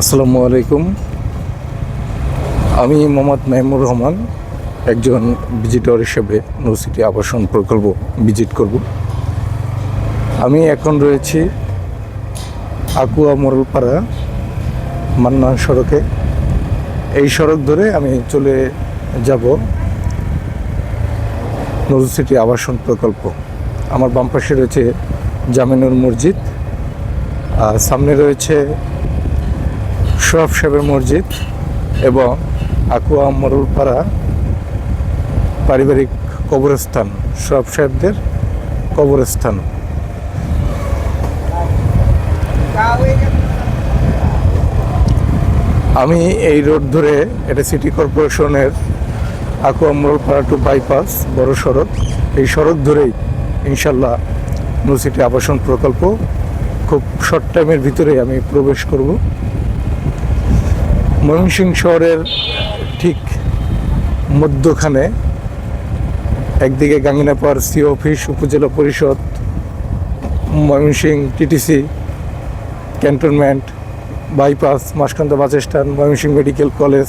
আসসালামু আলাইকুম। আমি মোহাম্মদ নাইমুর রহমান, একজন ভিজিটর হিসেবে নৌসিটি আবাসন প্রকল্প ভিজিট করব। আমি এখন রয়েছি আকুয়া মোরলপাড়া মান্না সড়কে। এই সড়ক ধরে আমি চলে যাব সিটি আবাসন প্রকল্প। আমার বাম পাশে রয়েছে জামিনুর মসজিদ, আর সামনে রয়েছে সোহাব সাহেবের মসজিদ এবং আকুয়া মরুলপাড়া পারিবারিক কবরস্থান সোহাব সাহেবদের কবরস্থান। আমি এই রোড ধরে এটা সিটি কর্পোরেশনের আকুয়া মরুলপাড়া টু বাইপাস বড় সড়ক। এই সড়ক ধরেই ইনশাল্লাহ নো সিটি আবাসন প্রকল্প খুব শর্ট টাইমের ভিতরে আমি প্রবেশ করব। ময়মনসিংহ শহরের ঠিক মধ্যখানে, একদিকে গাঙ্গিনাপাড় সি অফিস, উপজেলা পরিষদ Mymensingh TTC cantonment, bypass, Maskanda bus stand medical college,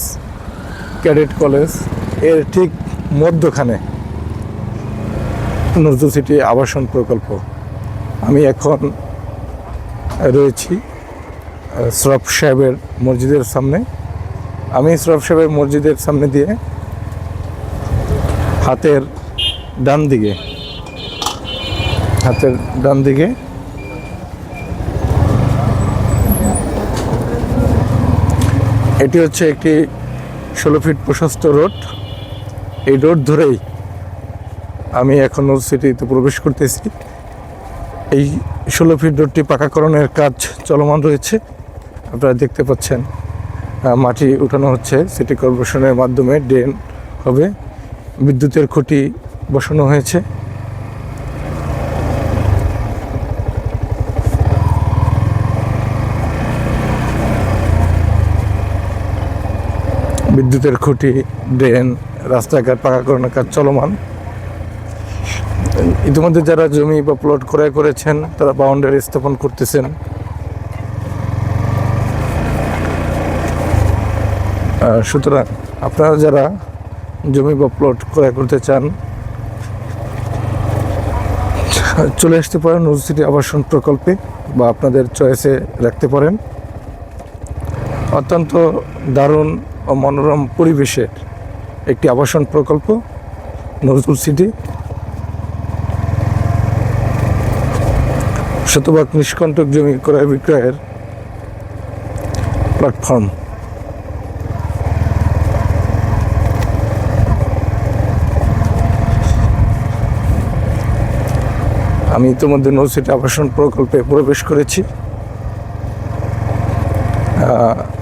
cadet college. এর ঠিক মধ্যখানে নজরুল সিটি আবাসন প্রকল্প। আমি এখন রয়েছি সরফ সাহেবের মসজিদের সামনে। আমি সরফ সাহেবের মসজিদের সামনে দিয়ে হাতের ডান দিকে, হাতের ডান দিকে এটি হচ্ছে একটি ষোলো ফিট প্রশস্ত রোড। এই রোড ধরেই আমি এখন ওল্ড সিটিতে প্রবেশ করতেছি। এই ষোলো ফিট রোডটি পাকাকরণের কাজ চলমান রয়েছে। আপনারা দেখতে পাচ্ছেন মাটি উঠানো হচ্ছে। সিটি কর্পোরেশনের মাধ্যমে ড্রেন হবে। বিদ্যুতের খুঁটি বসানো হয়েছে। বিদ্যুতের খুঁটি, ড্রেন, রাস্তাঘাট পাকাকরণের কাজ চলমান। ইতিমধ্যে যারা জমি বা প্লট ক্রয় করেছেন, তারা বাউন্ডারি স্থাপন করতেছেন। সুতরাং আপনারা যারা জমি বা প্লট ক্রয় করতে চান, চলে আসতে পারেন নজরুল সিটি আবাসন প্রকল্পে বা আপনাদের চয়েসে রাখতে পারেন। অত্যন্ত দারুণ ও মনোরম পরিবেশের একটি আবাসন প্রকল্প নজরুল সিটি। শতভাগ নিষ্কণ্টক জমি ক্রয় বিক্রয়ের প্ল্যাটফর্ম আমি ইতিমধ্যে নৌসিটি আবাসন প্রকল্পে প্রবেশ করেছি।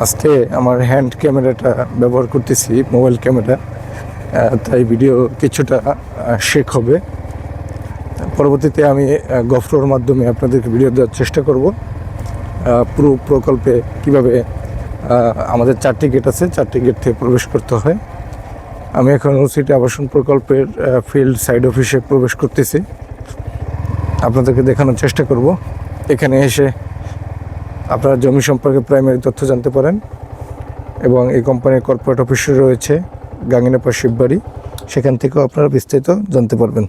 আজকে আমার হ্যান্ড ক্যামেরাটা ব্যবহার করতেছি মোবাইল ক্যামেরা তাই ভিডিও কিছুটা শেক হবে। পরবর্তীতে আমি গফরোর মাধ্যমে আপনাদেরকে ভিডিও দেওয়ার চেষ্টা করব। পুরো প্রকল্পে কীভাবে আমাদের চারটি গেট আছে, চারটি গেট থেকে প্রবেশ করতে হয়। আমি এখন ওসিটি আবাসন প্রকল্পের ফিল্ড সাইড অফিসে প্রবেশ করতেছি। আপনাদেরকে দেখানোর চেষ্টা করব। এখানে এসে আপনারা জমি সম্পর্কে প্রাইমারি তথ্য জানতে পারেন এবং এই কোম্পানির কর্পোরেট অফিসে রয়েছে গাঙ্গিনাপা শিববাড়ি। সেখান থেকেও আপনারা বিস্তারিত জানতে পারবেন।